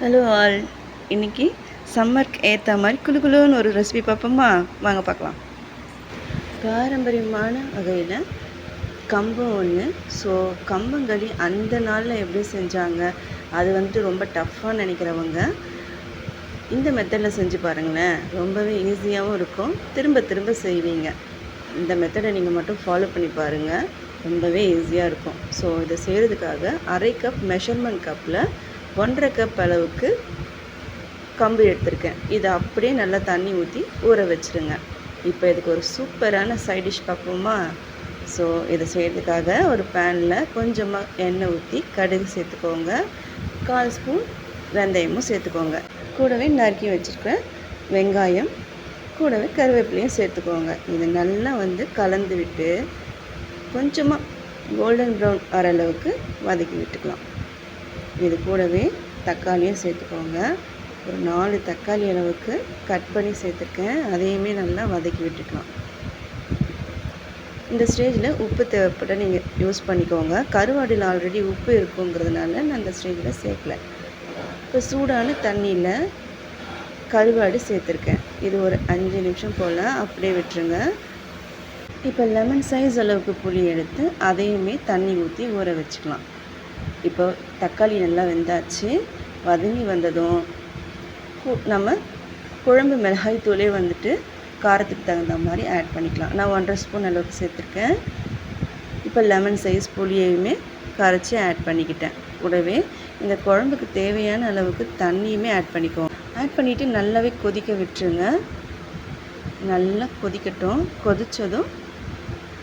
Hello all இன்னைக்கு சம்மருக்கு ஏற்ற மாதிரி குளு குளுன்னு ஒரு ரெசிபி பார்ப்போமா? வாங்க பார்க்கலாம். பாரம்பரியமான வகையில் கம்பம் ஒன்று ஸோ கம்பங்களி அந்த நாளில் எப்படி செஞ்சாங்க? அது வந்துட்டு ரொம்ப டஃப்பாக நினைக்கிறவங்க இந்த மெத்தடில் செஞ்சு பாருங்களேன். ரொம்பவே ஈஸியாகவும் இருக்கும். திரும்ப திரும்ப செய்வீங்க. இந்த மெத்தடை நீங்கள் மட்டும் ஃபாலோ பண்ணி பாருங்கள் ரொம்பவே ஈஸியாக இருக்கும். ஸோ இதை செய்கிறதுக்காக அரை கப் மெஷர்மெண்ட் கப்பில் ஒன்றரை கப் அளவுக்கு கம்பு எடுத்திருக்கேன். இதை அப்படியே நல்லா தண்ணி ஊற்றி ஊற வச்சுருங்க. இப்போ இதுக்கு ஒரு சூப்பரான சைட் டிஷ் பார்ப்போமா? ஸோ இதை செய்கிறதுக்காக ஒரு பேனில் கொஞ்சமாக எண்ணெய் ஊற்றி கடுகு சேர்த்துக்கோங்க. கால் ஸ்பூன் வெந்தயமும் சேர்த்துக்கோங்க. கூடவே நறுக்கி வச்சுருக்கேன் வெங்காயம் கூடவே கருவேப்பிலையும் சேர்த்துக்கோங்க. இது நல்லா வந்து கலந்து விட்டு கொஞ்சமாக கோல்டன் ப்ரௌன் வர அளவுக்கு வதக்கி விட்டுக்கலாம். இது கூடவே தக்காளியும் சேர்த்துக்கோங்க. ஒரு நாலு தக்காளி அளவுக்கு கட் பண்ணி சேர்த்துருக்கேன். அதையுமே நல்லா வதக்கி விட்டுக்கலாம். இந்த ஸ்டேஜில் உப்பு தேவைப்பட்ட நீங்கள் யூஸ் பண்ணிக்கோங்க. கருவாடில் ஆல்ரெடி உப்பு இருக்குங்கிறதுனால நான் இந்த ஸ்டேஜில் சேர்க்கல. இப்போ சூடான தண்ணியில் கருவாடு சேர்த்துருக்கேன். இது ஒரு அஞ்சு நிமிஷம் போல் அப்படியே விட்டுருங்க. இப்போ லெமன் சைஸ் அளவுக்கு புளி எடுத்து அதையுமே தண்ணி ஊற்றி ஊற வச்சுக்கலாம். இப்போ தக்காளி நல்லா வெந்தாச்சு. வதங்கி வந்ததும் நம்ம குழம்பு மிளகாய் தூளே வந்துட்டு காரத்துக்கு தகுந்த மாதிரி ஆட் பண்ணிக்கலாம். நான் ஒன்றரை ஸ்பூன் அளவுக்கு சேர்த்துருக்கேன். இப்போ லெமன் சைஸ் புளியையுமே கரைச்சி ஆட் பண்ணிக்கிட்டேன். கூடவே இந்த குழம்புக்கு தேவையான அளவுக்கு தண்ணியுமே ஆட் பண்ணிக்குவோம். ஆட் பண்ணிவிட்டு நல்லாவே கொதிக்க விட்டுருங்க. நல்லா கொதிக்கட்டும். கொதித்ததும்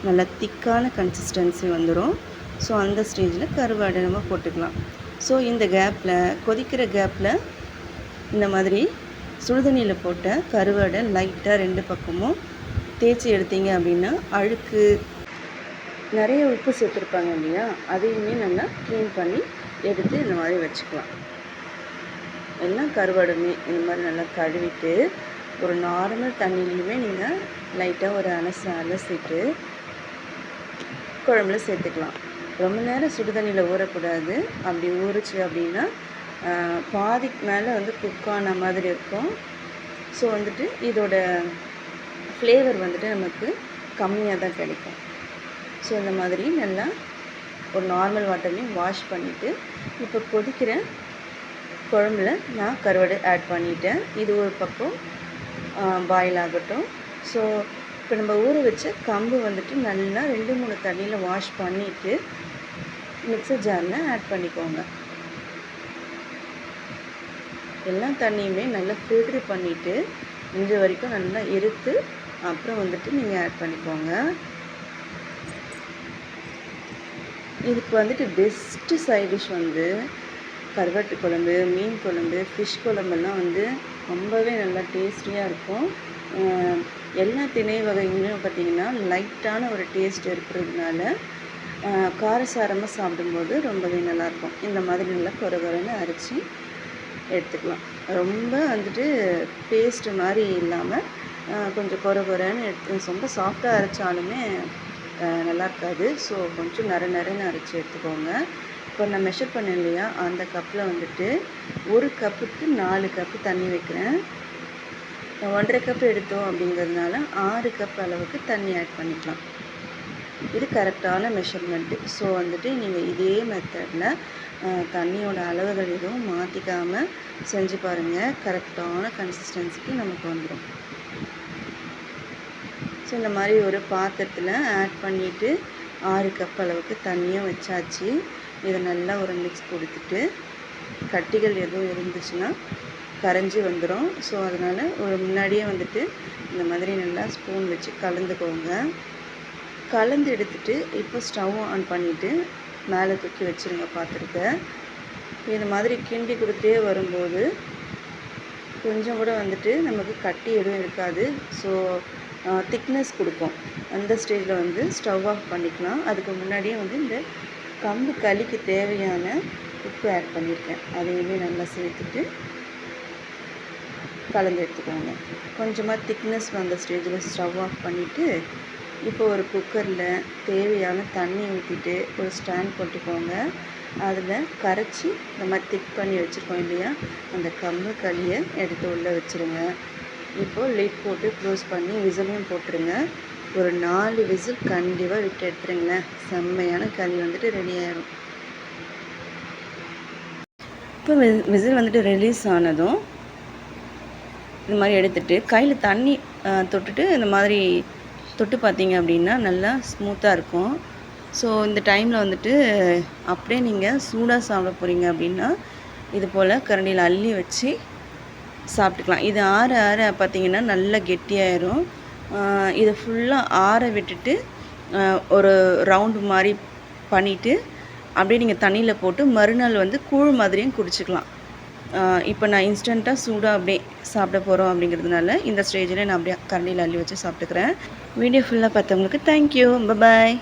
நல்லா திக்கான கன்சிஸ்டன்சி வந்துடும் ஸோ அந்த ஸ்டேஜில் கருவாடை நம்ம போட்டுக்கலாம். ஸோ இந்த கேப்பில் கொதிக்கிற கேப்பில் இந்த மாதிரி சுடுதண்ணியில் போட்ட கருவாடை லைட்டாக ரெண்டு பக்கமும் தேய்ச்சி எடுத்தீங்க அப்படின்னா அழுக்கு நிறைய உப்பு சேர்த்துருப்பாங்க இல்லையா? அதையுமே நல்லா க்ளீன் பண்ணி எடுத்து இந்த மாதிரி வச்சுக்கலாம். எல்லாம் கருவாடுமே இந்த மாதிரி நல்லா கழுவிட்டு ஒரு நார்மல் தண்ணியிலையுமே நீங்கள் லைட்டாக ஒரு அலசு அலசிட்டு குழம்புல சேர்த்துக்கலாம். ரொம்ப நேரம் சுடுதண்ணியில் ஊறக்கூடாது. அப்படி ஊறுச்சு அப்படின்னா பாதிக்கு மேலே வந்து குக் ஆன மாதிரி இருக்கும். ஸோ வந்துட்டு இதோட ஃப்ளேவர் வந்துட்டு நமக்கு கம்மியாக தான் கிடைக்கும். ஸோ இந்த மாதிரி நல்லா ஒரு நார்மல் வாட்டர்லேயும் வாஷ் பண்ணிவிட்டு இப்போ கொதிக்கிற குழம்புல நான் கருவாடு ஆட் பண்ணிட்டேன். இது ஒரு பக்கம் பாயில் ஆகட்டும். ஸோ இப்போ நம்ம ஊற வச்ச கம்பு வந்துட்டு நல்லா ரெண்டு மூணு தண்ணியில் வாஷ் பண்ணிவிட்டு மிக்சர் ஜாரில் ஆட் பண்ணிக்கோங்க. எல்லா தண்ணியுமே நல்லா ஃபில்ட்ரு பண்ணிவிட்டு இன்று வரைக்கும் நல்லா இருத்து அப்புறம் வந்துட்டு நீங்கள் ஆட் பண்ணிக்கோங்க. இதுக்கு வந்துட்டு பெஸ்ட்டு சைட் டிஷ் வந்து கருவாட்டு குழம்பு மீன் குழம்பு ஃபிஷ் குழம்பெல்லாம் வந்து ரொம்பவே நல்லா டேஸ்டியாக இருக்கும். எல்லா திணை வகைகளும் பார்த்திங்கன்னா லைட்டான ஒரு டேஸ்ட் இருக்கிறதுனால காரசாரமாக சாப்பிடும்போது ரொம்பவே நல்லாயிருக்கும். இந்த மாதிரி நல்லா குறை குறைன்னு அரைச்சி எடுத்துக்கலாம். ரொம்ப வந்துட்டு பேஸ்ட்டு மாதிரி இல்லாமல் கொஞ்சம் குறை குறைன்னு எடுத்து ரொம்ப சாஃப்டாக அரைச்சாலுமே நல்லா இருக்காது ஸோ கொஞ்சம் நர நரன்னு அரைச்சி எடுத்துக்கோங்க. இப்போ நான் மெஷர் பண்ணேன் இல்லையா அந்த கப்பில் வந்துட்டு ஒரு கப்புக்கு நாலு கப்பு தண்ணி வைக்கிறேன். ஒன்றரை கப் எடுத்தோம் அப்படிங்கிறதுனால ஆறு கப் அளவுக்கு தண்ணி ஆட் பண்ணிக்கலாம். இது கரெக்டான மெஷர்மெண்ட்டு ஸோ வந்துட்டு நீங்கள் இதே மெத்தடில் தண்ணியோட அளவுகள் எதுவும் மாற்றிக்காமல் செஞ்சு பாருங்கள் கரெக்டான கன்சிஸ்டன்சிக்கு நமக்கு வந்துடும் ஸோ இந்த மாதிரி ஒரு பாத்திரத்தில் ஆட் பண்ணிவிட்டு ஆறு கப் அளவுக்கு தண்ணியும் வச்சாச்சு. இதை நல்லா ஒரு மிக்ஸ் கொடுத்துட்டு கட்டிகள் எதுவும் இருந்துச்சுன்னா கரைஞ்சி வந்துடும் ஸோ அதனால் ஒரு முன்னாடியே வந்துட்டு இந்த மாதிரி நல்லா ஸ்பூன் வச்சு கலந்துக்கோங்க. கலந்து எடுத்துட்டு இப்போ ஸ்டவ் ஆன் பண்ணிவிட்டு மேலே தூக்கி வச்சுருங்க பாத்திரத்தை. இந்த மாதிரி கிண்டி கொடுத்தே வரும்போது கொஞ்சம் கூட வந்துட்டு நமக்கு கட்டி எதுவும் இருக்காது. ஸோ திக்னஸ் கொடுக்கும். அந்த ஸ்டேஜில் வந்து ஸ்டவ் ஆஃப் பண்ணிக்கலாம். அதுக்கு முன்னாடியே வந்து இந்த கம்பு களிக்கு தேவையான உப்பு ஆட் பண்ணியிருக்கேன் அதையுமே நல்லா சேர்த்துட்டு கலந்து எடுத்துக்கோங்க. கொஞ்சமாக திக்னஸ் வந்த ஸ்டேஜில் ஸ்டவ் ஆஃப் பண்ணிவிட்டு இப்போ ஒரு குக்கரில் தேவையான தண்ணி ஊற்றிட்டு ஒரு ஸ்டாண்ட் போட்டுக்கோங்க. அதில் கரைச்சி இந்த மாதிரி திக் பண்ணி வச்சுருக்கோம் இல்லையா? அந்த கம்பு களியை எடுத்து உள்ளே வச்சுருங்க. இப்போது லிட் போட்டு க்ளோஸ் பண்ணி விசிலையும் போட்டுருங்க. ஒரு நாலு விசில் கண்டிப்பாக விட்டு எடுத்துருங்களேன் செம்மையான களி வந்துட்டு ரெடி ஆயிடும் இப்போ விசில் வந்துட்டு ரிலீஸ் ஆனதும் இந்த மாதிரி எடுத்துட்டு கையில் தண்ணி தொட்டுட்டு இந்த மாதிரி தொட்டு பார்த்தீங்க அப்படின்னா நல்லா ஸ்மூத்தாக இருக்கும். ஸோ இந்த டைமில் வந்துட்டு அப்படியே நீங்கள் சூடாக சாப்பிட போகிறீங்க அப்படின்னா இது போல் கரண்டியில் அள்ளி வச்சு சாப்பிட்டுக்கலாம். இது ஆற ஆற பார்த்தீங்கன்னா நல்லா கெட்டியாயிரும். இதை ஃபுல்லாக ஆற விட்டுட்டு ஒரு ரவுண்டு மாதிரி பண்ணிவிட்டு அப்படியே நீங்கள் தண்ணியில் போட்டு மறுநாள் வந்து கூழ் மாதிரியும் குடிச்சிக்கலாம். இப்போ நான் இன்ஸ்டண்ட்டாக சூடாக அப்படியே சாப்பிட போகிறோம் அப்படிங்கிறதுனால இந்த ஸ்டேஜில் நான் அப்படியே கரண்டியில் அள்ளி வச்சு சாப்பிட்டுக்கிறேன். வீடியோ ஃபுல்லாக பார்த்தவங்களுக்கு தேங்க்யூ பாய்